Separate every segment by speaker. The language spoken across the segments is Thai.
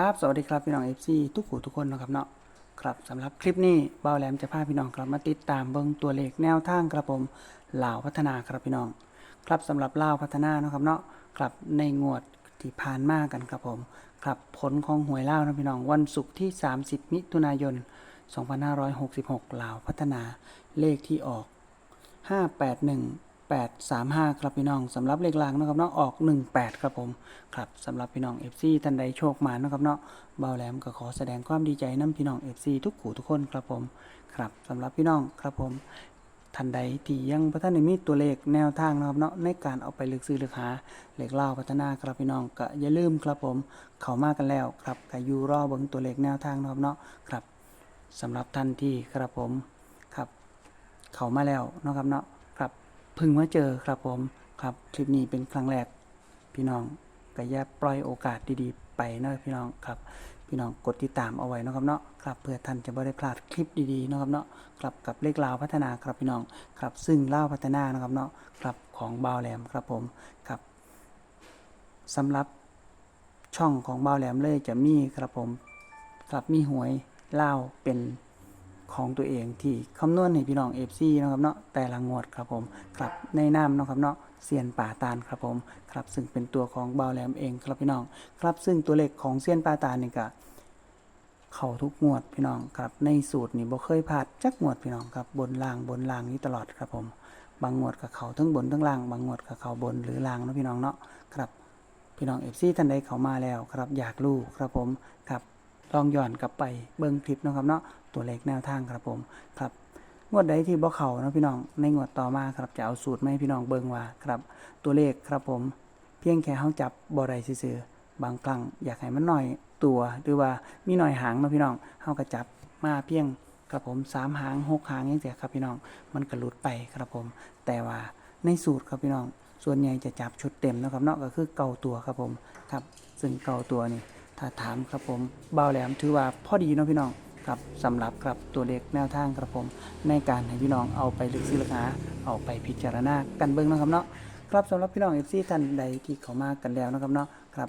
Speaker 1: ครับ สวัสดีครับพี่น้อง FC ทุกหูทุกคนนะครับเนาะครับสำหรับคลิปนี้เบ้าแหลมจะพาพี่น้องครับมาติดตามเบิ่งตัวเลขแนวทางครับผมลาวพัฒนาครับพี่น้อง ครับสำหรับลาวพัฒนาเนาะครับเนาะครับในงวดที่ผ่านมากันครับผมครับผลของหวยลาวนะพี่น้องวันศุกร์ที่ 30 มิถุนายน 2566ลาวพัฒนาเลขที่ออก 581 835 ครับพี่น้องสำหรับเลขล่างนะครับเนาะออก 18 ครับผมครับสำหรับพี่น้อง FC ท่านใดโชคมานะครับเนาะเบาแหลมก็ขอแสดงความดีใจน้ำพี่น้อง FC ทุกขู่ทุกคนครับผมครับสำหรับพี่น้องครับผมท่านใดที่ยังพระท่านมีตัวเลขแนวทางนะครับเนาะในการเอาไปเลือกซื้อเลือกหาเลขเล่าพัฒนาครับพี่น้องก็อย่าลืมครับผมเข้ามากันแล้วครับก็อยู่รอเบิ่งตัวเลขแนวทางนะครับเนาะครับสำหรับท่านที่ครับผมครับเข้ามาแล้วนะครับเนาะ พึ่งมาเจอครับผมครับคลิปนี้เป็นครั้งแรกพี่น้องก็อย่าปล่อยโอกาสดีๆ ไปเนาะพี่น้องครับ พี่น้องกดติดตามเอาไว้เนาะครับเนาะครับเพื่อท่านจะไม่ได้พลาดคลิปดีๆเนาะครับเนาะครับกับเลขลาวพัฒนาครับพี่น้องครับซึ่งเล่าพัฒนานะครับเนาะครับของบาวแหลมครับผมครับสำหรับช่องของบาวแหลมเลยจะมีครับผมครับมีหวยเล่าเป็น ของตัวเองที่คำนวณให้พี่น้อง FC นะครับเนาะแต่ละงวดครับผมครับในนามเนาะครับเนาะเซียนป่าตาลครับผมครับซึ่งเป็นตัวของเบาแหลมเองครับพี่น้องครับซึ่งตัวเลขของเซียนป่าตาลนี่ก็เข้าทุกงวดพี่น้องครับในสูตรนี่บ่เคยพลาดจักงวดพี่น้องครับบนล่างบนล่างนี้ตลอดครับผมบางงวดกับเขาทั้งบนทั้งล่างบางงวดกับเขาบนหรือล่างนะพี่น้องเนาะครับพี่น้อง FC ท่านใดเขามาแล้วครับอยากรู้ครับผมครับ ลองย้อนกลับไปเบิ่งคลิปนะครับเนาะตัวเลขแนวทางครับผมครับงวดใดที่บ่เข้าเนาะพี่น้องในงวดต่อมาครับจะเอาสูตรมาให้พี่น้องเบิ่งว่าครับ ตัวเลขครับผม เพียงแค่เฮาจับบ่ได้ซื่อๆบางครั้งอยากให้มันหน้อยตัวหรือว่ามีหน้อยหางนาะพี่น้องเฮาก็จับมาเพียงครับผมสามหางหกหางจังซี่ครับพี่น้องมันก็หลุดไปครับผม แต่ว่าในสูตรครับพี่น้อง ส่วนใหญ่จะจับชุดเต็มนะครับเนาะก็คือเก่าตัวครับผมครับ ซึ่งเก่าตัวนี่ ถ้าถามครับผมเบาแหลมถือว่าพอดีเนาะพี่น้องครับสำหรับครับตัวเลขแนวทางครับผม ในการให้พี่น้องเอาไปลึกซื้อลึกหาเอาไปพิจารณากันเบิ่งนะครับเนาะครับสำหรับพี่น้องเอฟซีท่านใดที่เขามากันแล้วนะครับเนาะครับ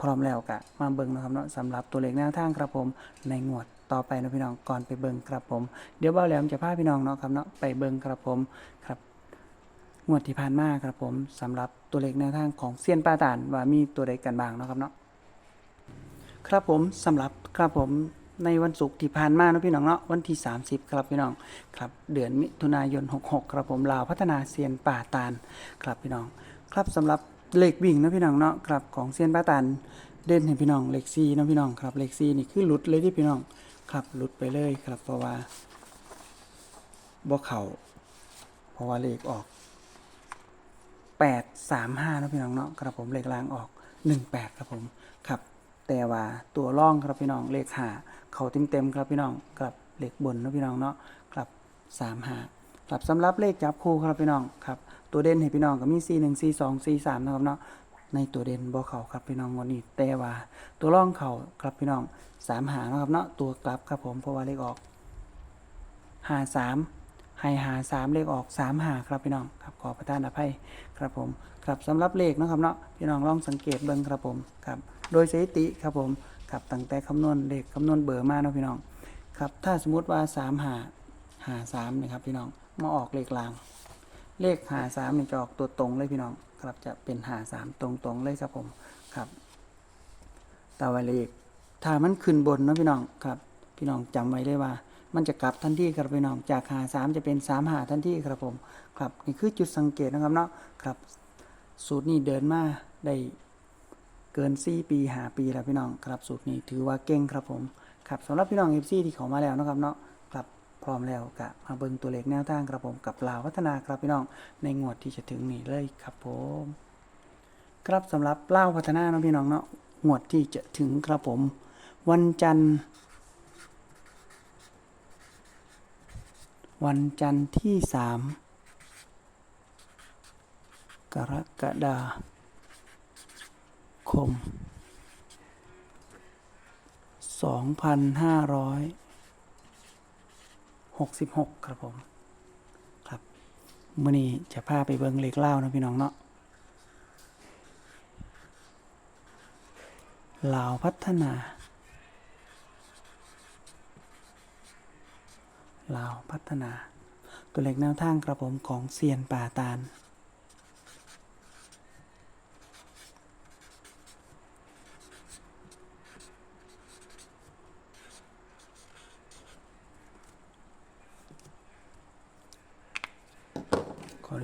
Speaker 1: พร้อมแล้วกะมาเบิ่งนะครับเนาะสำหรับตัวเลขแนวทางครับผมในงวดต่อไปนะพี่น้องก่อนไปเบิ่งครับผมเดี๋ยวเบาแหลมจะพาพี่น้องเนาะครับเนาะไปเบิ่งครับผมครับงวดที่ผ่านมาครับผมสำหรับตัวเลขแนวทางของเซียนป้าตานว่ามีตัวใดกันบ้างเนาะครับเนาะ ครับผมสำหรับครับผมในวันศุกร์ที่ผ่านมาเนาะพี่น้องเนาะวันที่ 30 ครับพี่น้องครับเดือนมิถุนายน 66 ครับผมลาวพัฒนาเซียนป่าตาลครับพี่น้อง ครับสำหรับเลขวิ่งเนะพี่น้องเนาะครับของเซียนป่าตาลเด่นให้พี่น้องเลขซีเนะพี่น้องครับเลขซีนี่คือหลุดเลยที่พี่น้องครับหลุดไปเลยครับเพราะว่าบ่เข่าเพราะว่าเลขออก 835นาะพี่น้องเนาะครับผมเลขล่างออก 18 ครับผมครับ แต่ว่าตัวร่องครับพี่น้องเลขหาเขาเต็มเต็มๆครับพี่น้องกับเลขบนนะพี่น้องเนาะครับสามหาครับสำหรับเลขจับคู่ครับพี่น้องครับตัวเด่นให้พี่น้องก็มี4 1 4 2 4 3นะครับเนาะในตัวเด่นบ่เขาครับพี่น้องวันนี้แต่ว่าตัวร่องเขาครับพี่น้องสามหานะครับเนาะตัวกลับครับผมเพราะว่าเลขออกหาสามให้หาสามเลขออกสามหาครับพี่น้องครับขอประทานอภัยครับผมครับสำหรับเลขนะครับเนาะพี่น้องลองสังเกตเบิ่งครับผมครับ โดยสถิติครับผมครับตั้งแต่คำนวณเลขคำนวณเบอร์มาเนาะพี่น้องครับถ้าสมมุติว่าสามหาหาสามนะครับพี่น้องมาออกเลขลาง เลขหาสามนี่จะออกตัวตรงเลยพี่น้องครับจะเป็นหาสามตรงๆเลยครับผมครับแต่ว่าเลขถ้ามันขึ้นบนเนาะพี่น้องครับพี่น้องจำไว้เลยว่า มันจะกลับทันทีครับพี่น้องจากหาสามจะเป็นสามหาทันทีครับผมครับนี่คือจุดสังเกตนะครับเนาะครับสูตรนี้เดินมาได้ เกิน4ปีหาปีแล้วพี่น้องครับสูตรนี้ถือว่าเก่งครับผมครับสำหรับพี่น้อง FC ที่เขามาแล้วนะครับเนาะครับพร้อมแล้วกะมาเบิ่งตัวเลขแนวทางครับผมกับลาวพัฒนาครับพี่น้องในงวดที่จะถึงนี้เลยครับผมครับสำหรับลาวพัฒนาเนาะพี่น้องเนาะงวดที่จะถึงครับผม วันจันทร์วันจันทร์ที่ 3 กรกฎาคม สองพันห้าร้อยหกสิบหกครับผม ครับมื่อนี้จะพาไปเบิงเลขเล่านะพี่น้องเนาะลาวพัฒนาลาวพัฒนา ตัวเลขแนวทางกระผมของเซียนป่าตาล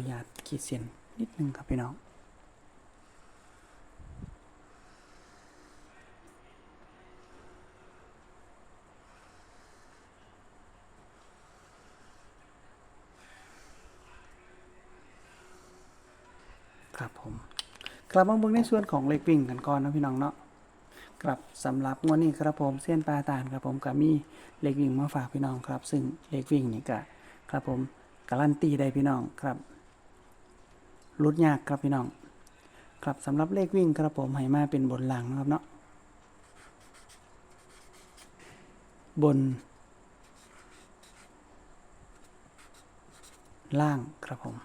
Speaker 1: นุญาตขีดเส้นนิดนึงครับพี่น้องครับผมกลับมาเบิ่งในส่วนของเลขวิ่งกันก่อนนะพี่น้องเนาะครับสำหรับงวดนี้ครับผมเส้นปลาตาลครับผมก็มีเลขวิ่งมาฝากพี่น้องครับ ซึ่งเลขวิ่งนี่ก็ครับผมการันตีได้พี่น้องครับ รุดยากครับพี่น้อง ครับสำหรับเลขวิ่งครับผมให้มาเป็นบนหลังนะครับเนาะบน ล่างครับผม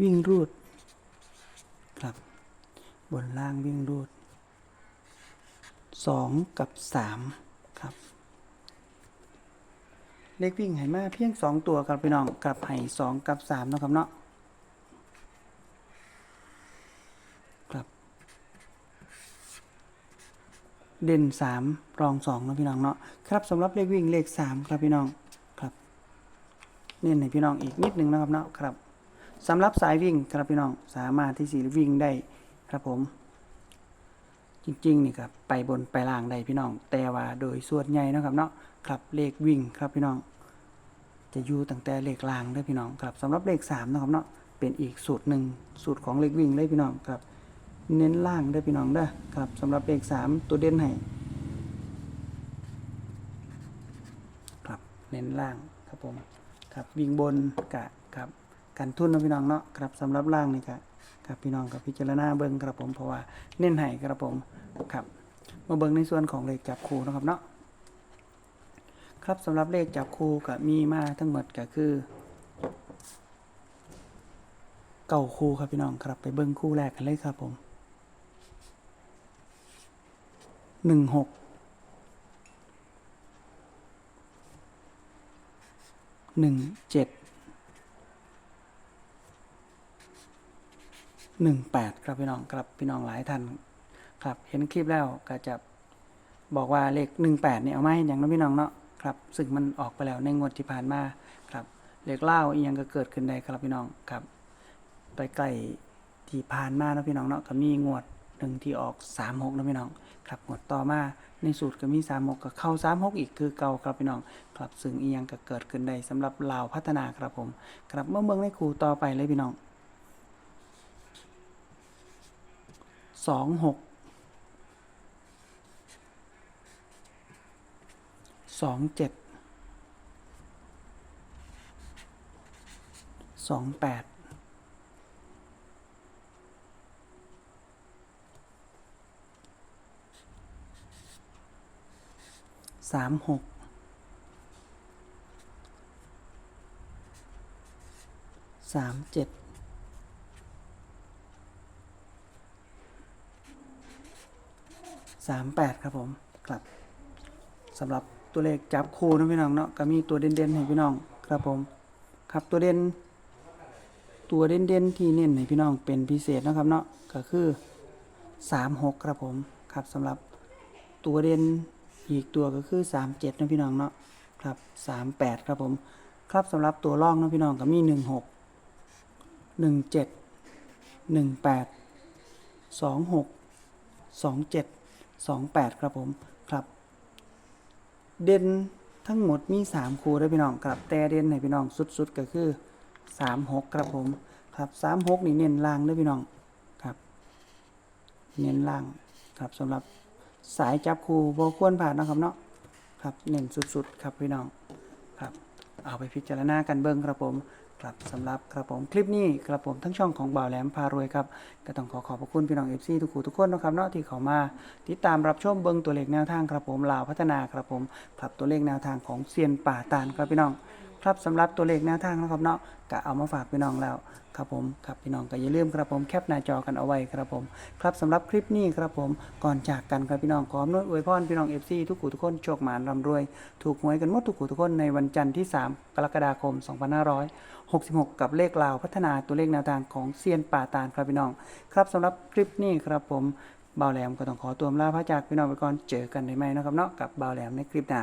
Speaker 1: วิ่งรูด ครับ บนล่างวิ่งรูด สองกับสามครับ เลขวิ่งให้มาเพียงสองตัวครับพี่น้องกับให้สองกับสามเนาะครับเนาะครับ เด่นสามรองสองเนาะพี่น้องเนาะครับสำหรับเลขวิ่งเลขสามครับพี่น้องครับเน้นให้พี่น้องอีกนิดนึงนะครับเนาะครับสำหรับสายวิ่งครับพี่น้องสามารถที่สิวิ่งได้ครับผม จริงๆนี่ครับไปบนไปล่างได้พี่น้อง แต่ว่าโดยส่วนใหญ่นะครับเนาะครับเลขวิ่งครับพี่น้อง จะอยู่ตั้งแต่เลขล่างเด้พี่น้องครับสำหรับเลขสามนะครับเนาะเป็นอีกสูตรหนึ่งสูตรของเลขวิ่งเลยพี่น้องครับ เน้นล่างเด้พี่น้องเด้อครับสำหรับเลขสามตัวเด่นให้ครับเน้นล่างครับผมครับวิ่งบนกะครับกันทุนนะพี่น้องเนาะครับสำหรับล่างนี่ครับ ครับพี่น้องกับพิจารณาเบิ่งครับผมเพราะว่าเน้นให้ครับผมครับมาเบิ่งในส่วนของเลขจับคู่นะครับเนาะครับสำหรับเลขจับคู่ก็มีมาทั้งหมดก็คือเก่าคู่ครับพี่น้องครับไปเบิ่งคู่แรกกันเลยครับผมหนึ่งหกหนึ่งเจ็ด หนึ่งแปดครับพี่น้องครับพี่น้องหลายท่านครับเห็นคลิปแล้วก็จะบอกว่าเลขหนึ่งแปดเนี่ยเอามาให้อย่างน้องพี่น้องเนาะครับซึ่งมันออกไปแล้วในงวดที่ผ่านมาครับเลขเล่าอีกอยังก็เกิดขึ้นได้ครับพี่น้องครับไปใกล้ที่ผ่านมาเนาะพี่น้องเนาะก็มีงวดหนึ่งที่ออกสามหกนะพี่น้องครับงวดต่อมาในสูตรก็มีสามหกก็เข้าสามหกอีกคือเก่าครับพี่น้องครับซึ่งอีกอยังก็เกิดขึ้นได้สำหรับลาวพัฒนาครับผมครับเมื่อเมืองในครูต่อไปเลยพี่น้อง สองหกสองเจ็ดสองแปดสามหกสามเจ็ด สามแปดครับผมครับสำหรับตัวเลขจับคู่นะพี่น้องเนาะก็มีตัวเด่นๆให้พี่น้องครับผมครับตัวเด่น ตัวเด่นๆที่เน้นให้พี่น้องเป็นพิเศษนะครับเนาะก็คือสามหกครับผมครับสำหรับตัวเด่นอีกตัวก็คือสามเจ็ดนะพี่น้องเนาะครับสามแปดครับผมครับสำหรับตัวร่องนะพี่น้องก็มีหนึ่งหก หนึ่งเจ็ดหนึ่งแปดสองแปดครับผมครับเด่นทั้งหมดมีสามคู่ด้วยพี่น้องครับแต่เด่นให้พี่น้องสุดๆก็คือสามหกครับผมครับสามหกนี่เน้นล่างด้วยพี่น้องครับ เน้นล่างครับสำหรับสายจับคู่บ่ควรผ่านนะครับเนาะครับเน้นสุดๆ ครับพี่น้องครับ เอาไปพิจารณากันเบิ้งครับผม ครับสำหรับครับผมคลิปนี้ครับผมทั้งช่องของบ่าวแหลมพารวยครับก็ต้องขอขอบพระคุณพี่น้องเอฟซีทุกคู่ทุกคนนะครับเนาะที่เขามาติดตามรับชมเบิ้งตัวเลขแนวทางครับผมลาวพัฒนาครับผมครับตัวเลขแนวทางของเซียนป่าตานครับพี่น้อง ครับสำหรับตัวเลขแนวทางนะครับเนาะก็เอามาฝากพี่น้องแล้วครับผมครับพี่น้องก็อย่าลืมครับผมแคปหน้าจอกันเอาไว้ครับผม ครับสำหรับคลิปนี้ครับผมก่อนจากกันครับพี่น้องขออนวยอวยพรพี่น้อง FC ทุกขู่ทุกคนโชคหมานร่ำรวย ถูกหวยกันหมดทุกขู่ทุกคนในวันจันทร์ที่ 3 กรกฎาคม 2566 กับเลขลาวพัฒนาตัวเลขแนวทางของเซียนป่าตาลครับพี่น้อง ครับสำหรับคลิปนี้ครับผมบ่าวแหลมก็ต้องขอตัวลาพระจากพี่น้องไปก่อนเจอกันได้ไหมนะครับเนาะกับบ่าวแหลมในคลิปหน้า